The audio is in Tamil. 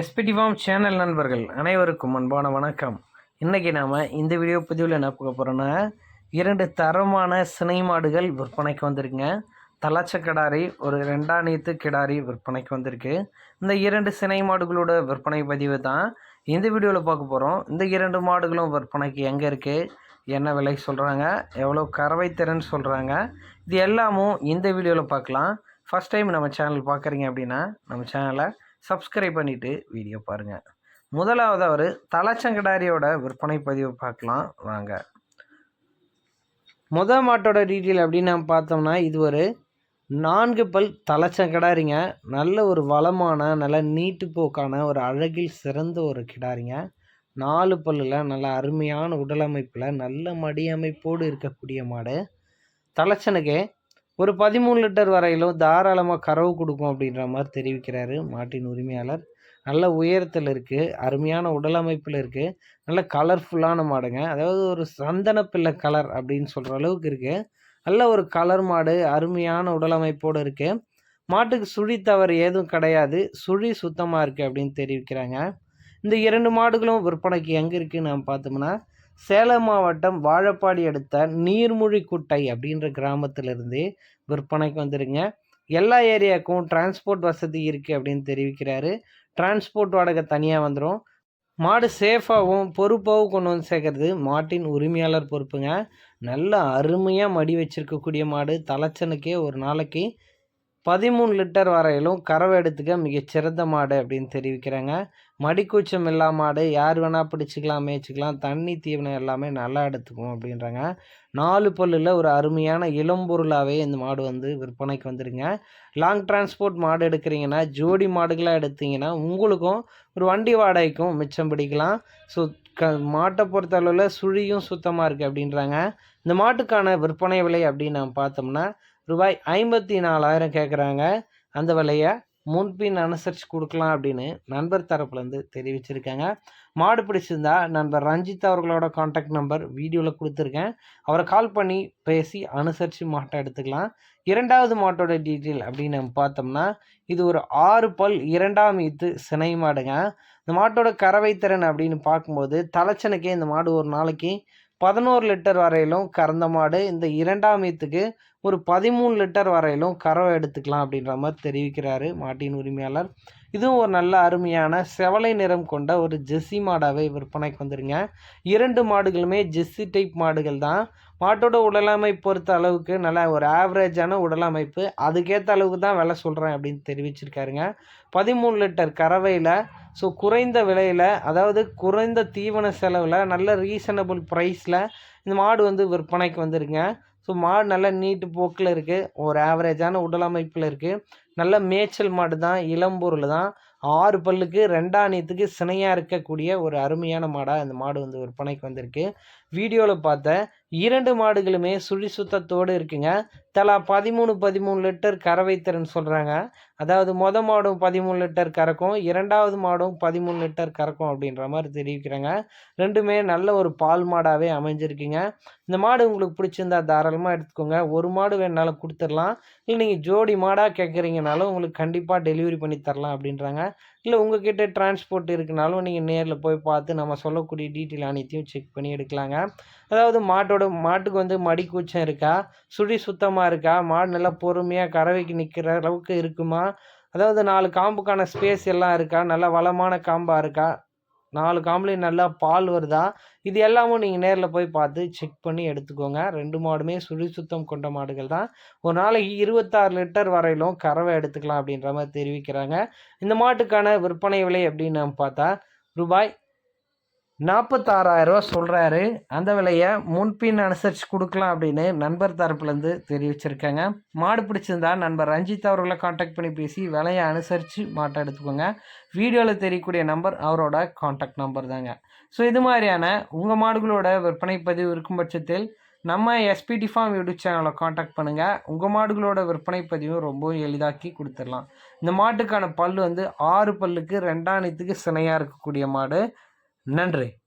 எஸ்பிடி ஃபார்ம் சேனல் நண்பர்கள் அனைவருக்கும் அன்பான வணக்கம். இன்றைக்கி நாம் இந்த வீடியோ பதிவில் என்ன பார்க்க போகிறோன்னா இரண்டு தரமான சினை மாடுகள் விற்பனைக்கு வந்திருக்குங்க. தலாச்ச கிடாரி ஒரு ரெண்டாம் கிடாரி விற்பனைக்கு வந்திருக்கு. இந்த இரண்டு சினை மாடுகளோட விற்பனை பதிவு தான் இந்த வீடியோவில் பார்க்க போகிறோம் இந்த இரண்டு மாடுகளும் விற்பனைக்கு எங்கே இருக்குது என்ன விலை சொல்கிறாங்க எவ்வளோ கறவை திறன் சொல்கிறாங்க இது எல்லாமும் இந்த வீடியோவில் பார்க்கலாம். ஃபஸ்ட் டைம் நம்ம சேனல் பார்க்குறீங்க அப்படின்னா நம்ம சேனலை சப்ஸ்கிரைப் பண்ணிவிட்டு வீடியோ பாருங்கள் முதலாவது அவர் தலச்சங்கடாரியோட விற்பனை பதிவை பார்க்கலாம். வாங்க. முத மாட்டோட டீட்டெயில் அப்படின்னு நம்ம பார்த்தோம்னா இது ஒரு நான்கு பல் தலச்சங்கடாரிங்க. நல்ல ஒரு வளமான நல்ல நீட்டு போக்கான ஒரு அழகில் சிறந்த ஒரு கிடாரிங்க. நாலு பல்லில் நல்ல அருமையான உடலமைப்பில் நல்ல மடியமைப்போடு இருக்கக்கூடிய மாடு. தலைச்சனுக்கு ஒரு பதிமூணு லிட்டர் வரையிலும் தாராளமாக கறவு கொடுக்கும் அப்படின்ற மாதிரி தெரிவிக்கிறாரு மாட்டின் உரிமையாளர். நல்ல உயரத்தில் இருக்குது அருமையான உடலமைப்பில் இருக்குது நல்ல கலர்ஃபுல்லான மாடுங்க. அதாவது ஒரு சந்தன பிள்ளை கலர் அப்படின்னு சொல்கிற அளவுக்கு இருக்குது நல்ல ஒரு கலர் மாடு அருமையான உடலமைப்போடு இருக்குது மாட்டுக்கு சுழி தவறு ஏதும் கிடையாது. சுழி சுத்தமாக இருக்குது அப்படின்னு தெரிவிக்கிறாங்க. இந்த இரண்டு மாடுகளும் விற்பனைக்கு எங்கே இருக்குன்னு நம்ம பார்த்தோம்னா சேலம் மாவட்டம் வாழப்பாடி அடுத்த நீர்மொழிக்குட்டை அப்படின்ற கிராமத்திலிருந்து விற்பனைக்கு வந்துருங்க. எல்லா ஏரியாவுக்கும் டிரான்ஸ்போர்ட் வசதி இருக்குது அப்படின்னு தெரிவிக்கிறாரு. டிரான்ஸ்போர்ட் வாடகை தனியாக வந்துடும் மாடு சேஃபாகவும் பொறுப்பாகவும் கொண்டு வந்து சேர்க்கறது மாட்டின் உரிமையாளர் பொறுப்புங்க. நல்ல அருமையாக மடி வச்சிருக்கக்கூடிய மாடு. தலைச்சனுக்கே ஒரு நாளைக்கு பதிமூணு லிட்டர் வரையிலும் கறவை எடுத்துக்க மிகச்சிறந்த மாடு அப்படின்னு தெரிவிக்கிறாங்க. மடிக்கூச்சம் இல்லா மாடு யார் வேணால் பிடிச்சிக்கலாம் மேய்ச்சிக்கலாம் தண்ணி தீவனம் எல்லாமே நல்லா எடுத்துக்கும் அப்படின்றாங்க. நாலு பல்லில் ஒரு அருமையான இளம்பொருளாகவே இந்த மாடு வந்து விற்பனைக்கு வந்துடுங்க லாங் டிரான்ஸ்போர்ட் மாடு எடுக்கிறீங்கன்னா ஜோடி மாடுகளாக எடுத்தீங்கன்னா உங்களுக்கும் ஒரு வண்டி வாடகைக்கும் மிச்சம் பிடிக்கலாம். ஸோ க மாட்டை பொறுத்தளவில் சுழியும் சுத்தமாக இருக்குது அப்படின்றாங்க. இந்த மாட்டுக்கான விற்பனை விலை அப்படின்னு நம்ம பார்த்தோம்னா ரூபாய் ஐம்பத்தி நாலாயிரம் கேட்குறாங்க அந்த விலையை முன்பின் அனுசரித்து கொடுக்கலாம் அப்படின்னு நண்பர் தரப்புலேருந்து தெரிவிச்சிருக்காங்க. மாடு பிடிச்சிருந்தா நண்பர் ரஞ்சித் அவர்களோட காண்டாக்ட் நம்பர் வீடியோவில் கொடுத்துருக்கேன். அவரை கால் பண்ணி பேசி அனுசரித்து மாட்டை எடுத்துக்கலாம். இரண்டாவது மாட்டோட டீட்டெயில் அப்படின்னு நம்ம பார்த்தோம்னா இது ஒரு ஆறு பல் இரண்டாம் ஈத்து சினை மாடுங்க. இந்த மாட்டோட கறவை திறன் அப்படின்னு பார்க்கும்போது தலைச்சனுக்கே இந்த மாடு ஒரு நாளைக்கு பதினோரு லிட்டர் வரையிலும் கறந்த மாடு இந்த இரண்டாம் ஈத்துக்கு ஒரு பதிமூணு லிட்டர் வரையிலும் கறவை எடுத்துக்கலாம் அப்படின்ற மாதிரி தெரிவிக்கிறாரு மாட்டின் உரிமையாளர். இதுவும் ஒரு நல்ல அருமையான செவலை நிறம் கொண்ட ஒரு ஜெஸ்ஸி மாடாகவே விற்பனைக்கு வந்துருங்க. இரண்டு மாடுகளுமே ஜெஸ்ஸி டைப் மாடுகள் தான். மாட்டோட உடலமை பொறுத்த அளவுக்கு நல்லா ஒரு ஆவரேஜான உடலமைப்பு. அதுக்கேற்ற அளவுக்கு தான் விலை சொல்கிறேன் அப்படின்னு தெரிவிச்சிருக்காருங்க. பதிமூணு லிட்டர் கறவையில் ஸோ குறைந்த விலையில் அதாவது குறைந்த தீவன செலவில் நல்ல ரீசனபிள் ப்ரைஸில் இந்த மாடு வந்து விற்பனைக்கு வந்துருங்க ஸோ மாடு நல்ல நீட்டு போக்கில் இருக்குது ஒரு ஆவரேஜான உடலமைப்பில் இருக்குது நல்ல மேய்ச்சல் மாடு தான் இளம்பொருள் தான் ஆறு பல்லுக்கு ரெண்டாணியத்துக்கு சினையாக இருக்கக்கூடிய ஒரு அருமையான மாடாக அந்த மாடு வந்து விற்பனைக்கு வந்திருக்கு. வீடியோவில் பார்த்த இரண்டு மாடுகளுமே சுழி சுத்தத்தோடு இருக்குங்க. தலா பதிமூணு பதிமூணு லிட்டர் கறவை திறன் சொல்கிறாங்க அதாவது மொத மாடும் பதிமூணு லிட்டர் கறக்கும் இரண்டாவது மாடும் பதிமூணு லிட்டர் கறக்கும் அப்படின்ற மாதிரி தெரிவிக்கிறாங்க. ரெண்டுமே நல்ல ஒரு பால் மாடாகவே அமைஞ்சிருக்குங்க. இந்த மாடு உங்களுக்கு பிடிச்சிருந்தா தாராளமாக எடுத்துக்கோங்க. ஒரு மாடு வேணாலும் கொடுத்துடலாம். இல்லை நீங்கள் ஜோடி மாடாக கேட்குறீங்கனாலும் உங்களுக்கு கண்டிப்பாக டெலிவரி பண்ணி தரலாம் அப்படின்றாங்க. இல்லை உங்ககிட்ட டிரான்ஸ்போர்ட் இருக்குனாலும் நீங்கள் நேரில் போய் பார்த்து நம்ம சொல்லக்கூடிய டீட்டெயில் அனைத்தையும் செக் பண்ணி எடுக்கலாங்க. அதாவது மாட்டோட மாட்டுக்கு வந்து மடி கூச்சம் இருக்கா? சுழி சுத்தமாக இருக்கா? மாடு நல்லா பொறுமையாக கறவைக்கு நிற்கிற அளவுக்கு இருக்குமா? அதாவது நாலு காம்புக்கான ஸ்பேஸ் எல்லாம் இருக்கா? நல்லா வளமான காம்பாக இருக்கா? நாலு காம்புலேயும் நல்லா பால் வருதா? இது எல்லாமும் நீங்கள் நேரில் போய் பார்த்து செக் பண்ணி எடுத்துக்கோங்க. ரெண்டு மாடுமே சுழி சுத்தம் கொண்ட மாடுகள் தான். ஒரு நாளைக்கு இருபத்தாறு லிட்டர் வரையிலும் கறவை எடுத்துக்கலாம் அப்படின்ற மாதிரி தெரிவிக்கிறாங்க. இந்த மாட்டுக்கான விற்பனை விலை அப்படின்னு நம்ம பார்த்தா ரூபாய் நாற்பத்தாறாயிரரூவா சொல்கிறாரு அந்த விலையை முன்பின் அனுசரித்து கொடுக்கலாம் அப்படின்னு நண்பர் தரப்புலேருந்து தெரிவிச்சிருக்காங்க. மாடு பிடிச்சிருந்தா நண்பர் ரஞ்சித் அவர்களை காண்டாக்ட் பண்ணி பேசி விலையை அனுசரித்து மாட்டை எடுத்துக்கோங்க. வீடியோவில் தெரியக்கூடிய நம்பர் அவரோட காண்டாக்ட் நம்பர் தாங்க. ஸோ இது மாதிரியான உங்கள் மாடுகளோட விற்பனை பதிவு இருக்கும் பட்சத்தில் நம்ம எஸ்பிடி ஃபார்ம் யூடியூப் சேனலை காண்டாக்ட் பண்ணுங்கள் உங்கள் மாடுகளோட விற்பனை பதிவும் ரொம்ப எளிதாக்கி கொடுத்துடலாம். இந்த மாட்டுக்கான பல் வந்து ஆறு பல்லுக்கு ரெண்டாணித்துக்கு சினையாக இருக்கக்கூடிய மாடு. நன்றி.